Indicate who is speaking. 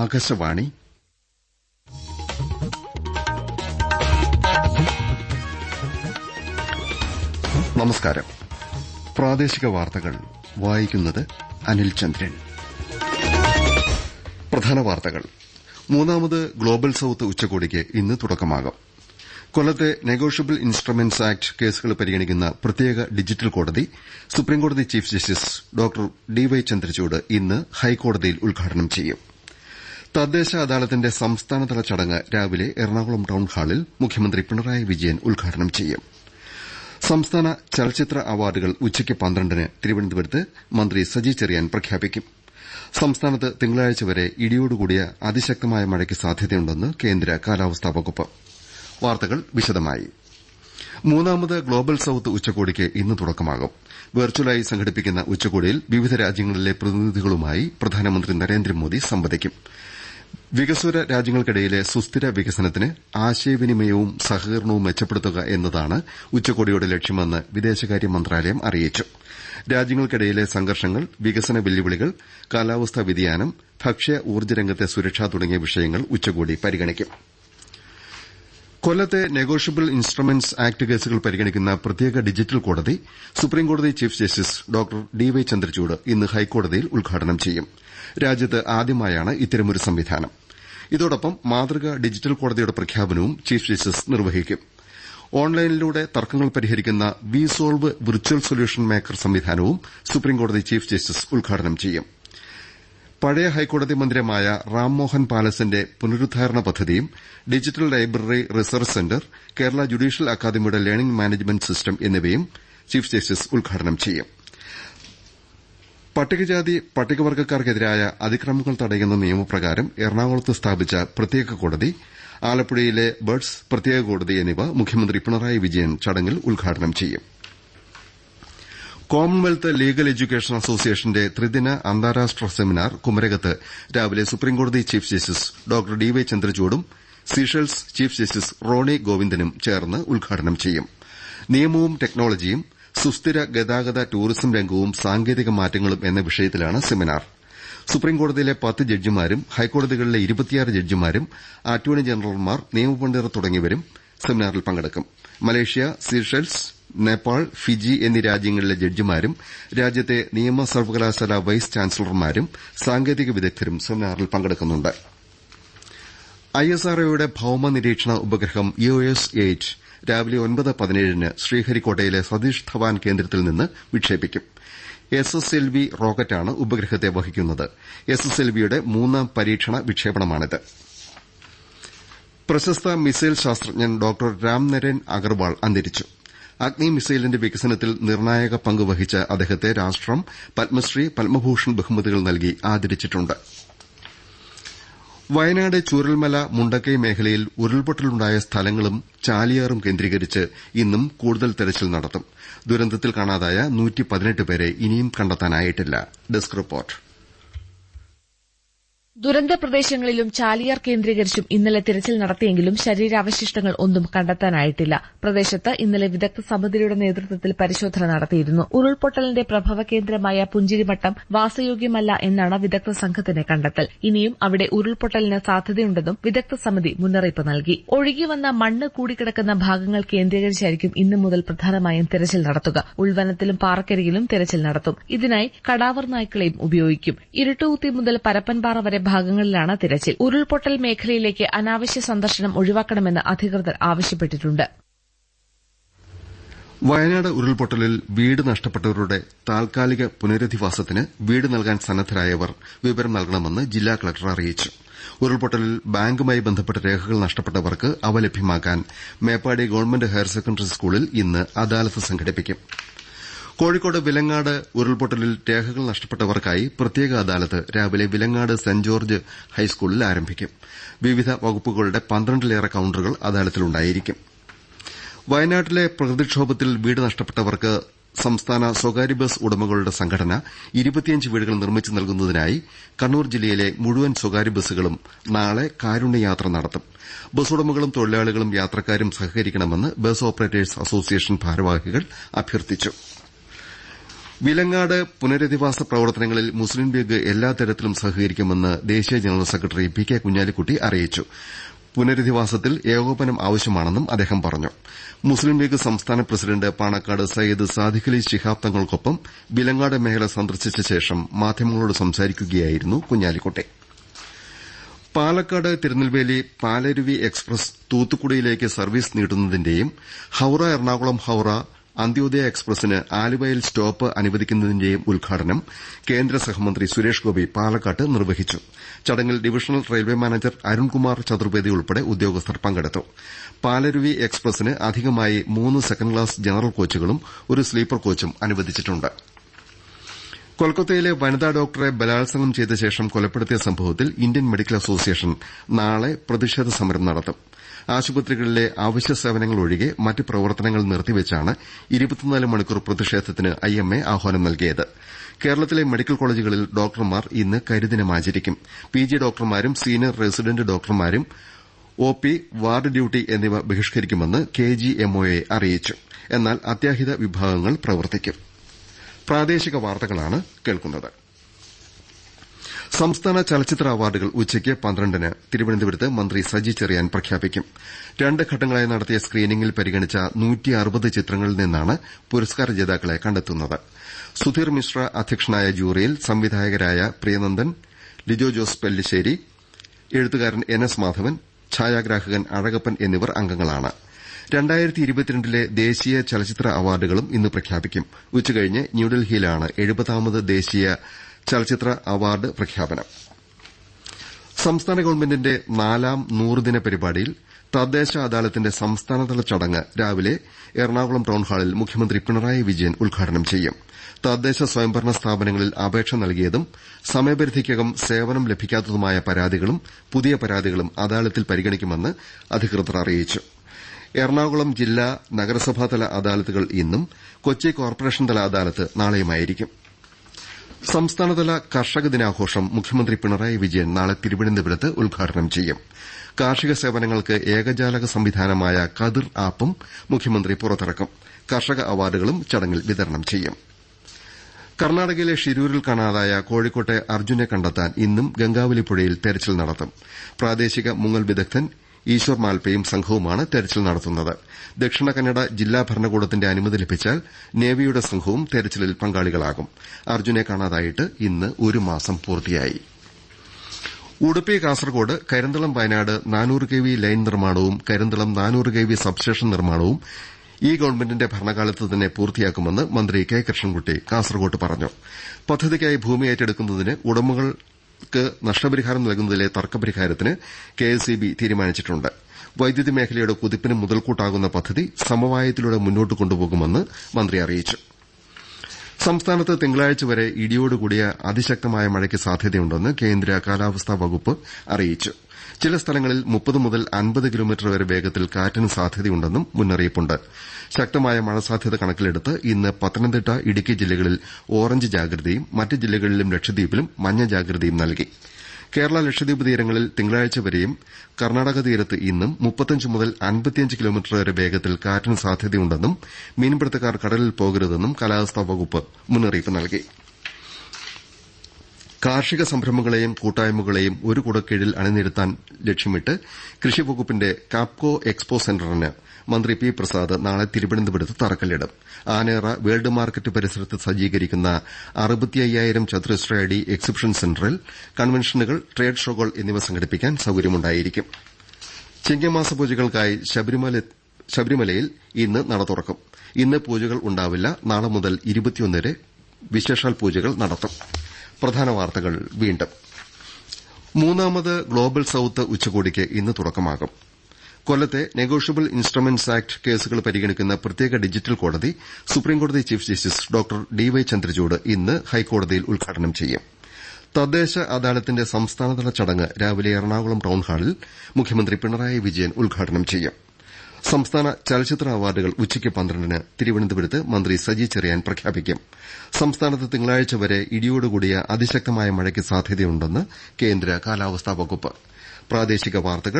Speaker 1: ആകാശവാണി നമസ്കാരം പ്രാദേശിക വാർത്തകൾ വായിക്കുന്നത് അനിൽ ചന്ദ്രൻ പ്രധാന വാർത്തകൾ മൂന്നാമത് ഗ്ലോബൽ സൌത്ത് ഉച്ചകോടിക്ക് ഇന്ന് തുടക്കമാകും കൊല്ലത്തെ നെഗോഷ്യബിൾ ഇൻസ്ട്രുമെന്റ്സ് ആക്ട് കേസുകൾ പരിഗണിക്കുന്ന പ്രത്യേക ഡിജിറ്റൽ കോടതി സുപ്രീംകോടതി chief justice doctor D Y Chandrachud ഇന്ന് ഹൈക്കോടതിയിൽ ഉദ്ഘാടനം ചെയ്യും തദ്ദേശ അദാലത്തിന്റെ സംസ്ഥാനതല ചടങ്ങ് രാവിലെ എറണാകുളം ടൌൺഹാളിൽ മുഖ്യമന്ത്രി പിണറായി വിജയൻ ഉദ്ഘാടനം ചെയ്യും സംസ്ഥാന ചലച്ചിത്ര അവാർഡുകൾ ഉച്ചയ്ക്ക് പന്ത്രണ്ടിന് തിരുവനന്തപുരത്ത് മന്ത്രി സജി ചെറിയാൻ പ്രഖ്യാപിക്കും സംസ്ഥാനത്ത് തിങ്കളാഴ്ച വരെ ഇടിയോടുകൂടിയ അതിശക്തമായ മഴയ്ക്ക് സാധ്യതയുണ്ടെന്ന് കേന്ദ്ര കാലാവസ്ഥാ വകുപ്പ് വാർത്തകൾ വിശദമായി മൂന്നാമത് ഗ്ലോബൽ സൌത്ത് ഉച്ചകോടിക്ക് ഇന്ന് തുടക്കമാകും വെർച്വലായി സംഘടിപ്പിക്കുന്ന ഉച്ചകോടിയിൽ വിവിധ രാജ്യങ്ങളിലെ പ്രതിനിധികളുമായി പ്രധാനമന്ത്രി നരേന്ദ്രമോദി സംവദിക്കും വികസ്വര രാജ്യങ്ങൾക്കിടയിലെ സുസ്ഥിര വികസനത്തിന് ആശയവിനിമയവും സഹകരണവും മെച്ചപ്പെടുത്തുക എന്നതാണ് ഉച്ചകോടിയുടെ ലക്ഷ്യമെന്ന് വിദേശകാര്യ മന്ത്രാലയം അറിയിച്ചു രാജ്യങ്ങൾക്കിടയിലെ സംഘർഷങ്ങൾ വികസന വെല്ലുവിളികൾ കാലാവസ്ഥാ വ്യതിയാനം ഭക്ഷ്യ ഊർജ്ജ രംഗത്തെ സുരക്ഷ തുടങ്ങിയ വിഷയങ്ങൾ ഉച്ചകോടി പരിഗണിക്കും കൊല്ലത്തെ നെഗോഷ്യബിൾ ഇൻസ്ട്രുമെന്റ്സ് ആക്ട് കേസുകൾ പരിഗണിക്കുന്ന പ്രത്യേക ഡിജിറ്റൽ കോടതി സുപ്രീംകോടതി chief justice doctor D Y Chandrachud ഇന്ന് ഹൈക്കോടതിയിൽ ഉദ്ഘാടനം ചെയ്യും രാജ്യത്ത് ആദ്യമായാണ് ഇത്തരമൊരു സംവിധാനം ഇതോടൊപ്പം മാതൃകാ ഡിജിറ്റൽ കോടതിയുടെ പ്രഖ്യാപനവും ചീഫ് ജസ്റ്റിസ് നിർവഹിക്കും ഓൺലൈനിലൂടെ തർക്കങ്ങൾ പരിഹരിക്കുന്ന V solve virtual solution maker സംവിധാനവും സുപ്രീംകോടതി ചീഫ് ജസ്റ്റിസ് ഉദ്ഘാടനം ചെയ്യും പഴയ ഹൈക്കോടതി മന്ദിരമായ റാംമോഹൻ പാലസിന്റെ പുനരുദ്ധാരണ പദ്ധതിയും digital library research centre Kerala judicial അക്കാദമിയുടെ ലേണിംഗ് മാനേജ്മെന്റ് സിസ്റ്റം എന്നിവയും ചീഫ് ജസ്റ്റിസ് ഉദ്ഘാടനം ചെയ്യും പട്ടികജാതി പട്ടികവർഗ്ഗക്കാർക്കെതിരായ അതിക്രമങ്ങൾ തടയുന്ന നിയമപ്രകാരം എറണാകുളത്ത് സ്ഥാപിച്ച പ്രത്യേക കോടതി ആലപ്പുഴയിലെ ബേഡ്സ് പ്രത്യേക കോടതി എന്നിവ മുഖ്യമന്ത്രി പിണറായി വിജയൻ ചടങ്ങിൽ ഉദ്ഘാടനം ചെയ്യും കോമൺവെൽത്ത് ലീഗൽ എഡ്യൂക്കേഷൻ അസോസിയേഷന്റെ ത്രിദിന അന്താരാഷ്ട്ര സെമിനാർ കുമരകത്ത് രാവിലെ സുപ്രീംകോടതി chief justice doctor D Y ചന്ദ്രചൂഡും സീഷെൽസ് ചീഫ് ജസ്റ്റിസ് റോണി ഗോവിന്ദനും ചേർന്ന് ഉദ്ഘാടനം ചെയ്യും നിയമവും ടെക്നോളജിയും സുസ്ഥിര ഗതാഗത ടൂറിസം രംഗവും സാങ്കേതിക മാറ്റങ്ങളും എന്ന വിഷയത്തിലാണ് സെമിനാർ സുപ്രീംകോടതിയിലെ പത്ത് ജഡ്ജിമാരും ഹൈക്കോടതികളിലെ ഇരുപത്തിയാറ് ജഡ്ജിമാരും അറ്റോർണി ജനറൽമാർ നിയമപണ്ഡിതർ തുടങ്ങിയവരും സെമിനാറിൽ പങ്കെടുക്കും മലേഷ്യ സീഷൽസ് നേപ്പാൾ ഫിജി എന്നീ രാജ്യങ്ങളിലെ ജഡ്ജിമാരും രാജ്യത്തെ നിയമ സർവകലാശാല വൈസ് ചാൻസലർമാരും സാങ്കേതിക വിദഗ്ധരും സെമിനാറിൽ പങ്കെടുക്കുന്നുണ്ട് ഐഎസ്ആർഒയുടെ ഭൌമ നിരീക്ഷണ ഉപഗ്രഹം യുഎസ് എയ്റ്റ് രാവിലെ ഒൻപത് പതിനേഴിന് ശ്രീഹരിക്കോട്ടയിലെ സതീഷ് ധവാൻ കേന്ദ്രത്തിൽ നിന്ന് വിക്ഷേപിക്കും എസ് എസ് എൽ വി റോക്കറ്റാണ് ഉപഗ്രഹത്തെ വഹിക്കുന്നത് എസ് എസ് എൽ വിയുടെ മൂന്നാം പരീക്ഷണ വിക്ഷേപണമാണിത് പ്രശസ്ത മിസൈൽ ശാസ്ത്രജ്ഞൻ ഡോക്ടർ രാംനരൻ അഗർവാൾ അന്തരിച്ചു അഗ്നി മിസൈലിന്റെ വികസനത്തിൽ നിർണായക പങ്ക് വഹിച്ച അദ്ദേഹത്തെ രാഷ്ട്രം പത്മശ്രീ പത്മഭൂഷൺ ബഹുമതികൾ നൽകി ആദരിച്ചിട്ടുണ്ട് വയനാട് ചൂരൽമല മുണ്ടക്കൈ മേഖലയിൽ ഉരുൾപൊട്ടലുണ്ടായ സ്ഥലങ്ങളും ചാലിയാറും കേന്ദ്രീകരിച്ച് ഇന്നും കൂടുതൽ തെരച്ചിൽ നടത്തും ദുരന്തത്തിൽ കാണാതായ പേരെ ഇനിയും കണ്ടെത്താനായിട്ടില്ല ഡെസ്ക് റിപ്പോർട്ട്
Speaker 2: ദുരന്ത പ്രദേശങ്ങളിലും ചാലിയാർ കേന്ദ്രീകരിച്ചും ഇന്നലെ തിരച്ചിൽ നടത്തിയെങ്കിലും ശരീരാവശിഷ്ടങ്ങൾ ഒന്നും കണ്ടെത്താനായിട്ടില്ല പ്രദേശത്ത് ഇന്നലെ വിദഗ്ധ സമിതിയുടെ നേതൃത്വത്തിൽ പരിശോധന നടത്തിയിരുന്നു ഉരുൾപൊട്ടലിന്റെ പ്രഭവ കേന്ദ്രമായ പുഞ്ചിരിമട്ടം വാസയോഗ്യമല്ല എന്നാണ് വിദഗ്ധ സംഘത്തിന്റെ കണ്ടെത്തൽ ഇനിയും അവിടെ ഉരുൾപൊട്ടലിന് സാധ്യതയുണ്ടെന്നും വിദഗ്ധ സമിതി മുന്നറിയിപ്പ് നൽകി ഒഴുകി വന്ന മണ്ണ് കൂടിക്കിടക്കുന്ന ഭാഗങ്ങൾ കേന്ദ്രീകരിച്ചായിരിക്കും ഇന്നു മുതൽ പ്രധാനമായും തിരച്ചിൽ നടത്തുക ഉൾവനത്തിലും പാറക്കരികിലും തിരച്ചിൽ നടത്തും ഇതിനായി കടാവർ നായ്ക്കളെയും ഉപയോഗിക്കും ഇരുട്ടുകുത്തി മുതൽ പരപ്പൻപാറ വരെ ഭാഗങ്ങളിലാണ് തിരച്ചിൽ ഉരുൾപൊട്ടൽ മേഖലയിലേക്ക് അനാവശ്യ സന്ദർശനം ഒഴിവാക്കണമെന്ന് അധികൃതർ ആവശ്യപ്പെട്ടിട്ടുണ്ട്
Speaker 1: വയനാട് ഉരുൾപൊട്ടലിൽ വീട് നഷ്ടപ്പെട്ടവരുടെ താൽക്കാലിക പുനരധിവാസത്തിന് വീട് നൽകാൻ സന്നദ്ധരായവർ വിവരം നൽകണമെന്ന് ജില്ലാ കളക്ടർ അറിയിച്ചു ഉരുൾപൊട്ടലിൽ ബാങ്കുമായി ബന്ധപ്പെട്ട രേഖകൾ നഷ്ടപ്പെട്ടവർക്ക് അവ ലഭ്യമാക്കാൻ മേപ്പാടി ഗവൺമെന്റ് ഹയർ സെക്കൻഡറി സ്കൂളിൽ ഇന്ന് അദാലത്ത് സംഘടിപ്പിക്കും കോഴിക്കോട് വിലങ്ങാട് ഉരുൾപൊട്ടലിൽ രേഖകൾ നഷ്ടപ്പെട്ടവർക്കായി പ്രത്യേക അദാലത്ത് രാവിലെ വിലങ്ങാട് സെന്റ് ജോർജ്ജ് ഹൈസ്കൂളിൽ ആരംഭിക്കും വിവിധ വകുപ്പുകളുടെ പന്ത്രണ്ടിലേറെ കൌണ്ടറുകൾ അദാലത്തിലുണ്ടായിരിക്കും വയനാട്ടിലെ പ്രകൃതിക്ഷോഭത്തിൽ വീട് നഷ്ടപ്പെട്ടവർക്ക് സംസ്ഥാന സ്വകാര്യ ബസ് ഉടമകളുടെ സംഘടന ഇരുപത്തിയഞ്ച് വീടുകൾ നിർമ്മിച്ചു നൽകുന്നതിനായി കണ്ണൂർ ജില്ലയിലെ മുഴുവൻ സ്വകാര്യ ബസ്സുകളും നാളെ കാരുണ്യയാത്ര നടത്തും ബസ് ഉടമകളും തൊഴിലാളികളും യാത്രക്കാരും സഹകരിക്കണമെന്ന് ബസ് ഓപ്പറേറ്റേഴ്സ് അസോസിയേഷൻ ഭാരവാഹികൾ അഭ്യർത്ഥിച്ചു വിലങ്ങാട് പുനരധിവാസ പ്രവർത്തനങ്ങളിൽ മുസ്ലിം ലീഗ് എല്ലാ തരത്തിലും സഹകരിക്കുമെന്ന് ദേശീയ general secretary P K Kunhalikutty അറിയിച്ചു പുനരധിവാസത്തിൽ ഏകോപനം ആവശ്യമാണെന്നും അദ്ദേഹം പറഞ്ഞു മുസ്ലിം ലീഗ് സംസ്ഥാന പ്രസിഡന്റ് പാണക്കാട് സയ്യിദ് സാദിഖലി ശിഹാബ് തങ്ങൾക്കൊപ്പം വിലങ്ങാട് മേഖല സന്ദർശിച്ച ശേഷം മാധ്യമങ്ങളോട് സംസാരിക്കുകയായിരുന്നു കുഞ്ഞാലിക്കുട്ടി പാലക്കാട് തിരുനെൽവേലി പാലരുവി എക്സ്പ്രസ് തൂത്തുക്കുടിയിലേക്ക് സർവീസ് നീട്ടുന്നതിന്റെയും ഹൌറ എറണാകുളം ഹൌറ അന്ത്യോദയ എക്സ്പ്രസിന് ആലുവയിൽ സ്റ്റോപ്പ് അനുവദിക്കുന്നതിന്റെയും ഉദ്ഘാടനം കേന്ദ്ര സഹമന്ത്രി സുരേഷ് ഗോപി പാലക്കാട്ട് നിർവഹിച്ചു ചടങ്ങിൽ divisional railway manager Arunkumar Chaturvedi ഉൾപ്പെടെ ഉദ്യോഗസ്ഥർ പങ്കെടുത്തു പാലരുവി എക്സ്പ്രസിന് അധികമായി മൂന്ന് സെക്കൻഡ് ക്ലാസ് ജനറൽ കോച്ചുകളും ഒരു സ്ലീപ്പർ കോച്ചും അനുവദിച്ചിട്ടുണ്ട് കൊൽക്കത്തയിലെ വനിതാ ഡോക്ടറെ ബലാത്സംഗം ചെയ്ത ശേഷം കൊലപ്പെടുത്തിയ സംഭവത്തിൽ ഇന്ത്യൻ മെഡിക്കൽ അസോസിയേഷൻ നാളെ പ്രതിഷേധ സമരം നടത്തും ആശുപത്രികളിലെ അവശ്യ സേവനങ്ങൾ ഒഴികെ മറ്റ് പ്രവർത്തനങ്ങൾ നിർത്തിവെച്ചാണ് മണിക്കൂർ പ്രതിഷേധത്തിന് ഐഎംഎ ആഹ്വാനം നൽകിയത് കേരളത്തിലെ മെഡിക്കൽ കോളേജുകളിൽ ഡോക്ടർമാർ ഇന്ന് കരിദിനം ആചരിക്കും പിജി ഡോക്ടർമാരും സീനിയർ റെസിഡന്റ് ഡോക്ടർമാരും ഒപി വാർഡ് ഡ്യൂട്ടി എന്നിവ ബഹിഷ്കരിക്കുമെന്ന് എ അറിയിച്ചു എന്നാൽ അത്യാഹിത വിഭാഗങ്ങൾ പ്രവർത്തിക്കും സംസ്ഥാന ചലച്ചിത്ര അവാർഡുകൾ ഉച്ചയ്ക്ക് പന്ത്രണ്ടിന് തിരുവനന്തപുരത്ത് മന്ത്രി സജി ചെറിയാൻ പ്രഖ്യാപിക്കും രണ്ട് ഘട്ടങ്ങളായി നടത്തിയ സ്ക്രീനിംഗിൽ പരിഗണിച്ച ചിത്രങ്ങളിൽ നിന്നാണ് പുരസ്കാര ജേതാക്കളെ കണ്ടെത്തുന്നത് സുധീർ മിശ്ര അധ്യക്ഷനായ ജൂറിയിൽ സംവിധായകരായ പ്രിയനന്ദൻ ലിജോ ജോസ് പെല്ലിശ്ശേരി എഴുത്തുകാരൻ എൻ എസ് മാധവൻ ഛായാഗ്രാഹകൻ അഴകപ്പൻ എന്നിവർ അംഗങ്ങളാണ് ലെ ദേശീയ ചലച്ചിത്ര അവാർഡുകളും ഇന്ന് പ്രഖ്യാപിക്കും ഉച്ചകഴിഞ്ഞ് ന്യൂഡൽഹിയിലാണ് ദേശീയ ചലച്ചിത്ര ചലച്ചിത്ര അവാർഡ് പ്രഖ്യാപനം സംസ്ഥാന ഗവൺമെന്റിന്റെ നാലാം നൂറുദിന പരിപാടിയിൽ തദ്ദേശ അദാലത്തിന്റെ സംസ്ഥാനതല ചടങ്ങ് രാവിലെ എറണാകുളം ടൌൺഹാളിൽ മുഖ്യമന്ത്രി പിണറായി വിജയൻ ഉദ്ഘാടനം ചെയ്യും തദ്ദേശ സ്വയംഭരണ സ്ഥാപനങ്ങളിൽ അപേക്ഷ നൽകിയതും സമയപരിധിക്കകം സേവനം ലഭിക്കാത്തതുമായ പരാതികളും പുതിയ പരാതികളും അദാലത്തിൽ പരിഗണിക്കുമെന്ന് അധികൃതർ അറിയിച്ചു എറണാകുളം ജില്ലാ നഗരസഭാതല അദാലത്തുകൾ ഇന്നും കൊച്ചി കോർപ്പറേഷൻ തല അദാലത്ത് നാളെയുമായിരിക്കും സംസ്ഥാനതല കർഷക ദിനാഘോഷം മുഖ്യമന്ത്രി പിണറായി വിജയൻ നാളെ തിരുവനന്തപുരത്ത് ഉദ്ഘാടനം ചെയ്യും കാർഷിക സേവനങ്ങൾക്ക് ഏകജാലക സംവിധാനമായ കതിർ ആപ്പും മുഖ്യമന്ത്രി പുറത്തിറക്കും കർഷക അവാർഡുകളും ചടങ്ങിൽ വിതരണം ചെയ്യും കർണാടകയിലെ ഷിരൂരിൽ കാണാതായ കോഴിക്കോട്ടെ അർജുനെ കണ്ടെത്താൻ ഇന്നും ഗംഗാവലിപ്പുഴയിൽ തെരച്ചിൽ നടത്തും പ്രാദേശിക മുങ്ങൽ വിദഗ്ധൻ ഈശ്വർ മാൽപ്പയും സംഘവുമാണ് തെരച്ചിൽ നടത്തുന്നത് ദക്ഷിണ കന്നഡ ജില്ലാ ഭരണകൂടത്തിന്റെ അനുമതി ലഭിച്ചാൽ നേവിയുടെ സംഘവും തെരച്ചിലിൽ പങ്കാളികളാകും അർജുനെ കാണാതായിട്ട് ഇന്ന് ഒരു മാസം പൂർത്തിയായി ഉടുപ്പി കാസർകോട് കരിന്തളം വയനാട് നാനൂറ് കെ വി ലൈൻ നിർമ്മാണവും കരിന്തളം നാനൂറ് കെ വി സബ്സ്റ്റേഷൻ നിർമ്മാണവും ഈ ഗവൺമെന്റിന്റെ ഭരണകാലത്ത് തന്നെ പൂർത്തിയാക്കുമെന്ന് മന്ത്രി കെ കൃഷ്ണൻകുട്ടി കാസർകോട്ട് പറഞ്ഞു പദ്ധതിക്കായി ഭൂമി ഏറ്റെടുക്കുന്നതിന് ഉടമകൾ വൈദ്യുതിക്ക് നഷ്ടപരിഹാരം നൽകുന്നതിലെ തർക്കപരിഹാരത്തിന് ബി തീരുമാനിച്ചിട്ടുണ്ട് വൈദ്യുതി മേഖലയുടെ കുതിപ്പിന് മുതൽക്കൂട്ടാകുന്ന പദ്ധതി സമവായത്തിലൂടെ മുന്നോട്ട് കൊണ്ടുപോകുമെന്ന് മന്ത്രി അറിയിച്ചു സംസ്ഥാനത്ത് തിങ്കളാഴ്ച വരെ ഇടിയോടുകൂടിയ അതിശക്തമായ മഴയ്ക്ക് സാധ്യതയുണ്ടെന്ന് കേന്ദ്ര കാലാവസ്ഥാ വകുപ്പ് അറിയിച്ചു ചില സ്ഥലങ്ങളിൽ മുപ്പത് മുതൽ അൻപത് കിലോമീറ്റർ വരെ വേഗത്തിൽ കാറ്റിന് സാധ്യതയുണ്ടെന്നും മുന്നറിയിപ്പുണ്ട് ശക്തമായ മഴ സാധ്യത കണക്കിലെടുത്ത് ഇന്ന് പത്തനംതിട്ട ഇടുക്കി ജില്ലകളിൽ ഓറഞ്ച് ജാഗ്രതയും മറ്റ് ജില്ലകളിലും ലക്ഷദ്വീപിലും മഞ്ഞ ജാഗ്രതയും നൽകിയിട്ടുണ്ട് കേരള ലക്ഷദ്വീപ് തീരങ്ങളിൽ തിങ്കളാഴ്ച വരെയും കർണാടക തീരത്ത് ഇന്നും മുപ്പത്തഞ്ച് മുതൽ അൻപത്തിയഞ്ച് കിലോമീറ്റർ വരെ വേഗത്തിൽ കാറ്റിന് സാധ്യതയുണ്ടെന്നും മീൻപിടുത്തക്കാർ കടലിൽ പോകരുതെന്നും കാലാവസ്ഥാ വകുപ്പ് മുന്നറിയിപ്പ് നൽകിയിട്ടുണ്ട് കാർഷിക സംരംഭങ്ങളെയും കൂട്ടായ്മകളെയും ഒരു കുടക്കീഴിൽ അണിനിരത്താൻ ലക്ഷ്യമിട്ട് കൃഷി വകുപ്പിന്റെ കാപ്കോ എക്സ്പോ സെന്ററിന് മന്ത്രി പി പ്രസാദ് നാളെ തിരുവനന്തപുരത്ത് തറക്കല്ലിടും ആനേറ വേൾഡ് മാർക്കറ്റ് പരിസരത്ത് സജ്ജീകരിക്കുന്ന അറുപത്തിയ്യായിരം ചതുരശ്ര അടി എക്സിബിഷൻ സെന്ററിൽ കൺവെൻഷനുകൾ ട്രേഡ് ഷോകൾ എന്നിവ സംഘടിപ്പിക്കാൻ സൌകര്യമുണ്ടായിരിക്കും ചിങ്ങമാസ പൂജകൾക്കായി ശബരിമലയിൽ ഇന്ന് നട തുറക്കും ഇന്ന് പൂജകൾ ഉണ്ടാവില്ല നാളെ മുതൽ വരെ വിശേഷാൽ പൂജകൾ നടത്തും പ്രധാന വാർത്തകൾ വീണ്ടും മൂന്നാമത് ഗ്ലോബൽ സൌത്ത് ഉച്ചകോടിക്ക് ഇന്ന് തുടക്കമാകും കൊല്ലത്തെ നെഗോഷ്യബിൾ ഇൻസ്ട്രുമെന്റ്സ് ആക്ട് കേസുകൾ പരിഗണിക്കുന്ന പ്രത്യേക ഡിജിറ്റൽ കോടതി സുപ്രീംകോടതി chief justice doctor D Y Chandrachud ഇന്ന് ഹൈക്കോടതിയിൽ ഉദ്ഘാടനം ചെയ്യും തദ്ദേശ അദാലത്തിന്റെ സംസ്ഥാനതല ചടങ്ങ് രാവിലെ എറണാകുളം ടൌൺഹാളിൽ മുഖ്യമന്ത്രി പിണറായി വിജയൻ ഉദ്ഘാടനം ചെയ്യും സംസ്ഥാന ചലച്ചിത്ര അവാർഡുകൾ ഉച്ചയ്ക്ക് പന്ത്രണ്ടിന് തിരുവനന്തപുരത്ത് മന്ത്രി സജി ചെറിയാൻ പ്രഖ്യാപിക്കും സംസ്ഥാനത്ത് തിങ്കളാഴ്ച വരെ ഇടിയോടുകൂടിയ അതിശക്തമായ മഴയ്ക്ക് സാധ്യതയുണ്ടെന്ന് കേന്ദ്ര കാലാവസ്ഥാ വകുപ്പ്